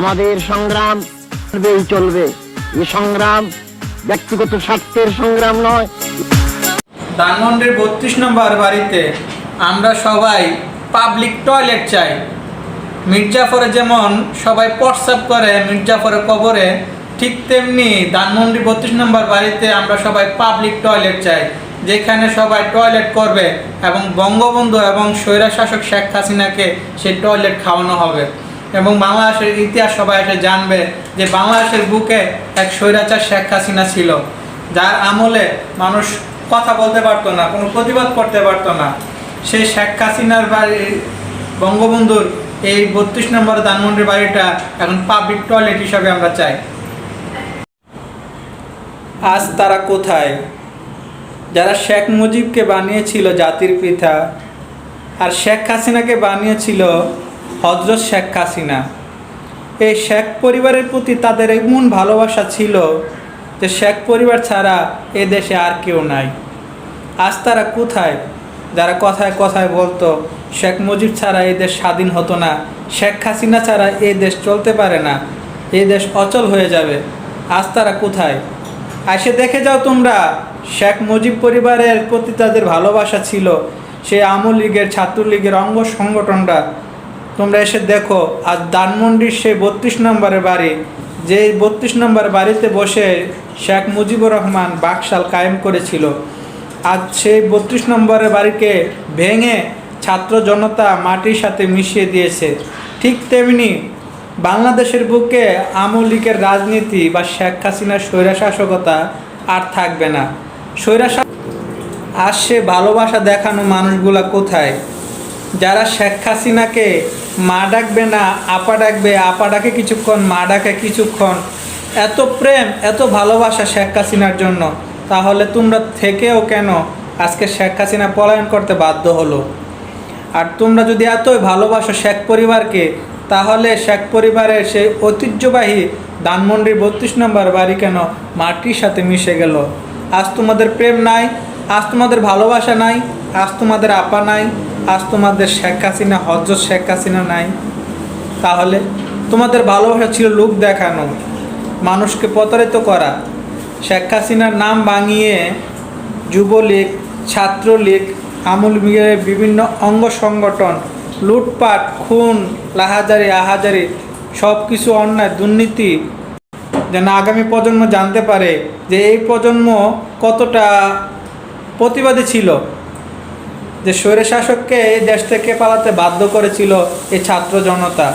আমাদের সংগ্রাম চলবেই চলবে। এই সংগ্রাম ব্যক্তিগত স্বার্থের সংগ্রাম নয়। ধানমন্ডির বত্রিশ নম্বর বাড়িতে আমরা সবাই পাবলিক টয়লেট চাই। মির্জাফরে যেমন সবাই প্রস্রাব করে মির্জাফরের কবরে, ঠিক তেমনি ধানমন্ডি বত্রিশ নম্বর বাড়িতে আমরা সবাই পাবলিক টয়লেট চাই, যেখানে সবাই টয়লেট করবে এবং বঙ্গবন্ধু এবং স্বৈরাশাসক শেখ হাসিনাকে সেই টয়লেট খাওয়ানো হবে। এবং বাংলাদেশের ইতিহাস সবাই এসে জানবে যে বাংলাদেশের বুকে এক স্বৈরাচার শেখ হাসিনা ছিল, যার আমলে মানুষ কথা বলতে পারতো না, কোনো প্রতিবাদ করতে পারতো না। সেই শেখ হাসিনার বাড়ি, বঙ্গবন্ধুর এই বত্রিশ নম্বর ধানমন্ডির বাড়িটা এখন পাবলিক টয়লেট হিসাবে আমরা চাই। আজ তারা কোথায়? যারা শেখ মুজিবকে বানিয়েছিল জাতির পিতা আর শেখ হাসিনাকে বানিয়েছিল হজরত শেখ হাসিনা। এই শেখ পরিবারের প্রতি তাদের এমন ভালোবাসা ছিল যে শেখ পরিবার ছাড়া এ দেশে আর কেউ নাই। আজ তারা কোথায়? যারা কথায় কথায় বলতো, শেখ মুজিব ছাড়া এই দেশ স্বাধীন হতো না, শেখ হাসিনা ছাড়া এই দেশ চলতে পারে না এই দেশ অচল হয়ে যাবে। আজ তারা কোথায়? এসে দেখে যাও তোমরা, শেখ মুজিব পরিবারের প্রতি তাদের ভালোবাসা ছিল। সে আওয়ামী লীগের, ছাত্রলীগের অঙ্গ সংগঠনরা তোমরা এসে দেখো আজ ধানমন্ডির সেই বত্রিশ নম্বরের বাড়ি যে বত্রিশ নম্বর বাড়িতে বসে শেখ মুজিবুর রহমান বাকশাল কায়েম করেছিল। আজ সেই বত্রিশ নম্বরের বাড়িকে ভেঙে ছাত্র জনতা মাটির সাথে মিশিয়ে দিয়েছে। ঠিক তেমনি বাংলাদেশের বুকে আওয়ামী লীগের রাজনীতি বা শেখ হাসিনার স্বৈরাশাসকতা আর থাকবে না। স্বৈরাশা আর সে ভালোবাসা দেখানো মানুষগুলা কোথায়? যারা শেখ হাসিনাকে মা ডাকবে না, আপা ডাকবে, আপা ডাকে কিছুক্ষণ, মা ডাকে কিছুক্ষণ। এত প্রেম, এত ভালোবাসা শেখ হাসিনার জন্য। তাহলে তোমরা থেকেও কেন আজকে শেখ হাসিনা পলায়ন করতে বাধ্য হলো? আর তোমরা যদি এতই ভালোবাসো শেখ পরিবারকে, তাহলে শেখ পরিবারের সেই ঐতিহ্যবাহী ধানমন্ডির বত্রিশ নম্বর বাড়ি কেন মাটির সাথে মিশে গেল? আজ তোমাদের প্রেম নাই, আজ তোমাদের ভালোবাসা নাই। আজ তোমাদের আপা নাই, আজ তোমাদের শেখ হাসিনা হজরত শেখ হাসিনা নাই। তাহলে তোমাদের ভালোবাসা ছিল লোক দেখানো, মানুষকে প্রতারিত করা। শেখ হাসিনার নাম ভাঙিয়ে যুবলীগ, ছাত্রলীগ, আমুল লীগের বিভিন্ন অঙ্গ সংগঠন, লুটপাট, খুন, লাহাজারি, আহাজারি সব কিছু অন্যায়, দুর্নীতি, যেন আগামী প্রজন্ম জানতে পারে যে এই প্রজন্ম কতটা প্রতিবাদী ছিল। যে স্বৈরশাসককে এই দেশ থেকে পালাতে বাধ্য করেছিল এই ছাত্র জনতা।